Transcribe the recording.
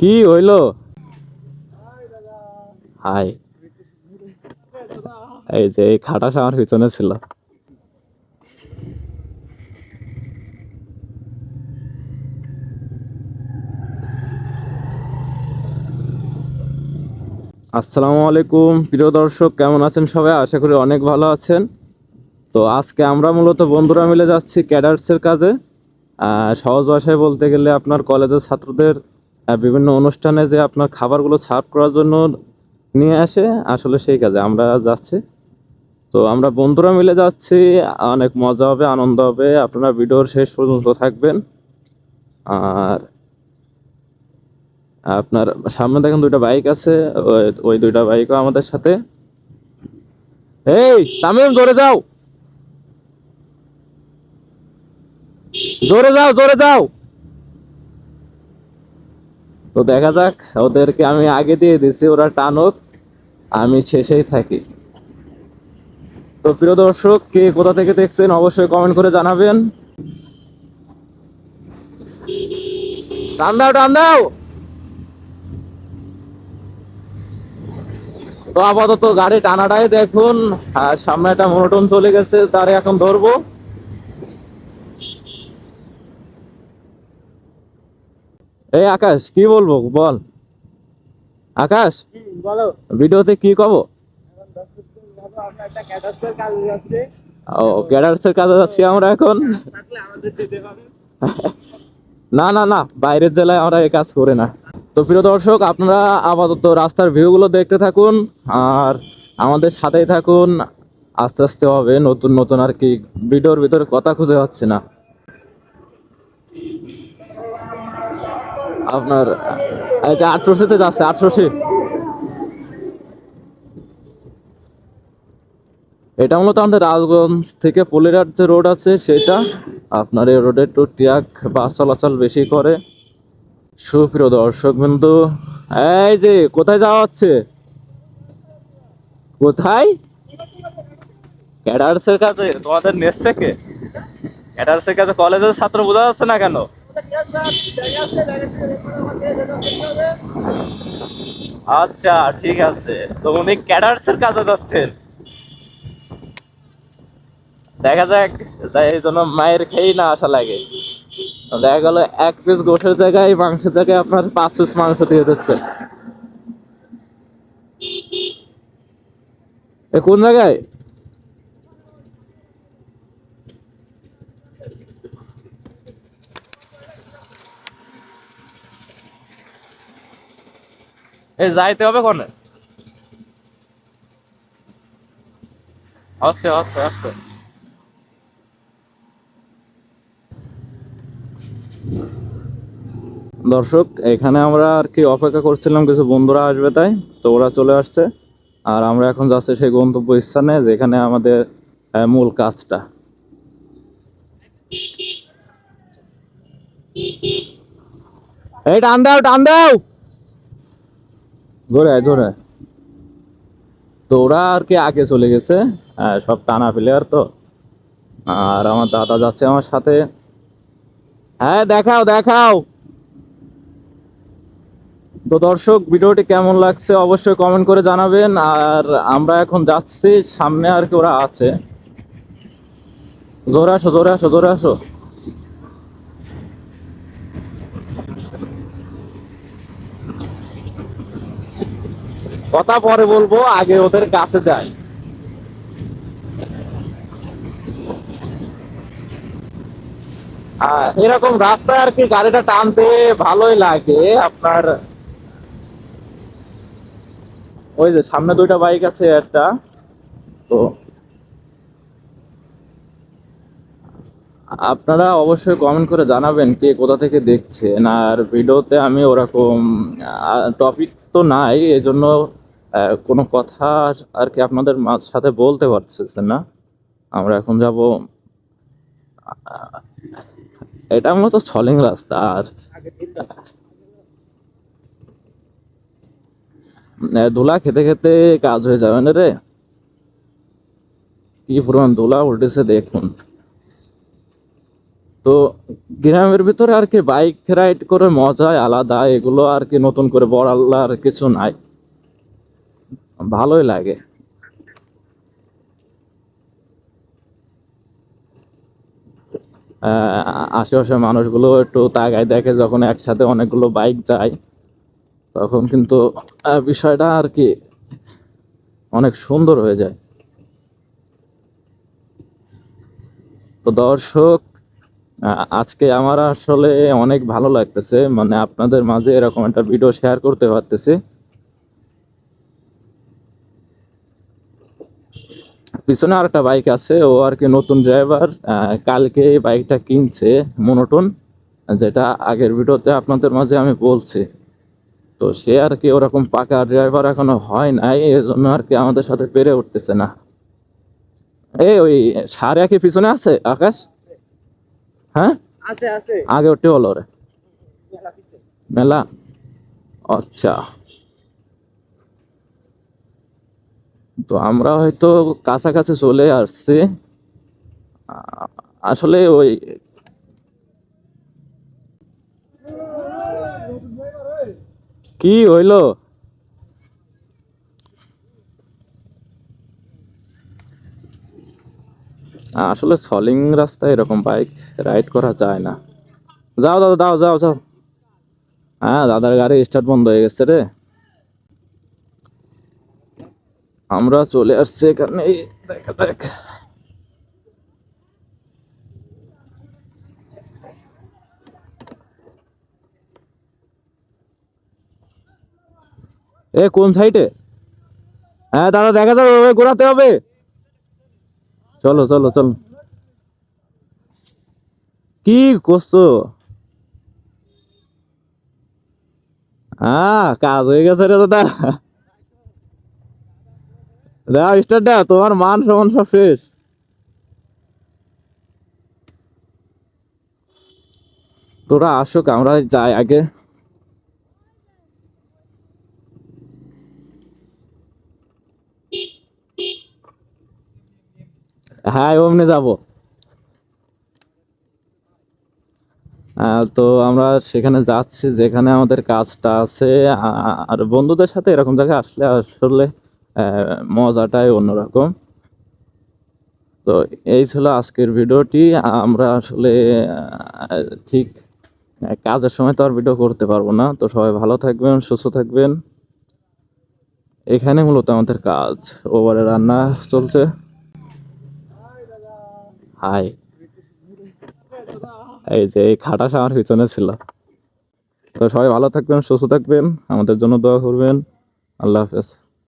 কি হইল? হাই। এই যে এই খাটাস আমার পিছনে ছিল। আসসালামু আলাইকুম। প্রিয় দর্শক, কেমন আছেন সবাই? আশা করি অনেক ভালো আছেন। তো আজকে আমরা মূলত বন্ধুরা মিলে যাচ্ছি ক্যাডার্সের কাজে। সহজ ভাষায় বলতে গেলে আপনার কলেজের ছাত্রদের বিভিন্ন অনুষ্ঠানে যে আপনার খাবারগুলো সার্ভ করার জন্য নিয়ে আসে, আসলে সেই কাজে আমরা যাচ্ছি। তো আমরা বন্ধুরা মিলে যাচ্ছি, অনেক মজা হবে, আনন্দ হবে। আপনারা ভিডিওর শেষ পর্যন্ত থাকবেন। আর আপনার সামনে দেখেন দুইটা বাইক আছে ওই- দুইটা বাইকও আমাদের সাথে। এই, তামিম, জোরে যাও। জোরে যাও জোরে যাও। তো দেখা যাক, ওদেরকে আমি আগে দিয়ে দিছি, ওরা টানুক, আমি শেষেই থাকি। তো প্রিয় দর্শক, কে কোথা থেকে দেখছেন অবশ্যই কমেন্ট করে জানাবেন। টান দাও টান দাও! তো আপাতত গাড়ি টানাটাই দেখুন, আর সামনে একটা মনোটন চলে গেছে, তারে এখন ধরবো। এই আকাশ কি বলব? বল। আকাশ বলো। ভিডিওতে কি কব? ক্যাটাস্টার কাজ যাচ্ছে ও গ্যাডার্সের কাজে যাচ্ছি আমরা এখন। না না না বাইরের জেলায় আমরা এই কাজ করি না। তো প্রিয় দর্শক আপনারা আপাতত রাস্তার ভিউগুলো দেখতে থাকুন আর আমাদের সাথেই থাকুন। আস্তে আস্তে হবে নতুন নতুন আর কি ভিডিওর ভিতরে কথা খুঁজে পাচ্ছি না। আপনার আটশোশিতে যাচ্ছে, আটশোশি। এটা মূলত আমাদের রাজগঞ্জ থেকে পলিরাট যে রোড আছে, সেটা আপনার এই রোডে একটু ট্রাক বাস চলাচল বেশি করে। সুপ্রিয় দর্শক বিন্দু, এই যে কোথায় যাওয়া হচ্ছে? কোথায়? ক্যাডার্সের কাছে, তোমাদের নেসছে কে? ক্যাডার্সের কাছে কলেজের ছাত্র বোঝা যাচ্ছে না কেন? আচ্ছা ঠিক আছে। তো উনি ক্যাডার্সের কাছে যাচ্ছেন। দেখা যাক, তাই এই জন্য মায়ের খেয়েই না আসা লাগে। দেখা গেল, এক পিস গোশের জায়গায়, মাংসের জায়গায় আপনার পাঁচ পিস মাংস দিয়ে দিচ্ছে। কোন জায়গায়? এ, যাইতে হবে কোনে? আচ্ছা আচ্ছা আচ্ছা দর্শক, এখানে আমরা আর কি অপেক্ষা করছিলাম, কিছু বন্ধুরা আসবে তাই, তো ওরা চলে আসছে। আর আমরা এখন যাচ্ছি সেই গন্তব্য স্থানে যেখানে আমাদের মূল কাজটা। এই, টান দাও টান দাও! আয়, ধরে। তো ওরা আর কি আগে চলে গেছে আহ, সব টানা প্লেয়ার তো। আর আমার দাদা যাচ্ছে আমার সাথে। হ্যাঁ দেখাও দেখাও। তো দর্শক ভিডিওটি কেমন লাগছে অবশ্যই কমেন্ট করে জানাবেন। আর আমরা এখন যাচ্ছি সামনে আর কি ওরা আছে। জোরে আসো জোরে আসো জোরে আসো। কথা পরে বলব আগে ওদের কাছে যাই। এরকম রাস্তায় আর কি গাড়িটা টানতে ভালোই লাগে আপনার ওই যে সামনে দুইটা বাইক আছে একটা। তো আপনারা অবশ্যই কমেন্ট করে জানাবেন কে কোথা থেকে দেখছেন। আর ভিডিওতে আমি ওরকম টপিক তো নাই এই জন্য আহ, কোনো কথা আর কি আপনাদের সাথে বলতে পারতেছেন না। আমরা এখন যাব এটা মূলত ছলিং রাস্তা আর। দোলা খেতে খেতে কাজ হয়ে যাবে না রে। কি পরিমাণ দোলা উঠেছে দেখুন। তো গ্রামের ভিতরে আর কি বাইক রাইড করে মজায় আলাদা, এগুলো আর কি নতুন করে বড় আল্লাহ আর কিছু নাই। ভালোই লাগে। আশেপাশে মানুষগুলো একটু তাকায় দেখে যখন একসাথে অনেকগুলো বাইক যায়, তখন কিন্তু বিষয়টা আর কি অনেক সুন্দর হয়ে যায়। তো দর্শক আজকে আমার আসলে অনেক ভালো লাগতেছে। মানে আপনাদের মাঝে এরকম একটা ভিডিও শেয়ার করতে পারতেছি। পিছনে আর একটা বাইক আছে ও আর কি নতুন ড্রাইভার কালকে এই বাইকটা কিনছে মনোটন যেটা আগের ভিডিওতে আপনাদের মাঝে আমি বলছি। তো সে আর কি ওরকম পাকা ড্রাইভার এখনও হয় নাই এই জন্য আর কি আমাদের সাথে পেরে উঠতেছে না। এই ওই সারে কি পিছনে আছে আকাশ? হ্যাঁ? আছে আছে। আগে ওটি হলো রে মেলা। আচ্ছা। তো আমরা হয়তো কাছাকাছি চলে আসছি। আসলে ওই কি হইল? আসলে সলিং রাস্তায় এরকম বাইক রাইড করা যায় না। যাও দাদা, দাও, যাও যাও। হ্যাঁ দাদার গাড়ি স্টার্ট বন্ধ হয়ে গেছে রে। আমরা চলে আসছি এখানে। দেখা দেখ এ, কোন সাইডে? হ্যাঁ দাদা, দেখা যাবে ওই ঘোরাতে হবে। চলো চলো চলো। কি করছ? হ্যাঁ কাজ হয়ে গেছে রে দাদা। দাও তোমার মান সমান সব শেষ। তোরা আসুক আমরা যাই আগে। হ্যাঁ অমনি যাব। আহ, তো আমরা সেখানে যাচ্ছি যেখানে আমাদের কাজটা আছে। আর বন্ধুদের সাথে এরকম জায়গায় আসলে আসলে মজাটাই অন্যরকম। তো এই ছিল আজকের ভিডিওটি। আমরা আসলে ঠিক কাজের সময় তো আর ভিডিও করতে পারব না। তো সবাই ভালো থাকবেন, সুস্থ থাকবেন। এখানে মূলত আমাদের কাজ। ওভারে রান্না চলছে। হাই। এই যে, এই খাটাস আমার পিছনে ছিল। তো সবাই ভালো থাকবেন, সুস্থ থাকবেন। আমাদের জন্য দোয়া করবেন। আল্লাহ হাফেজ।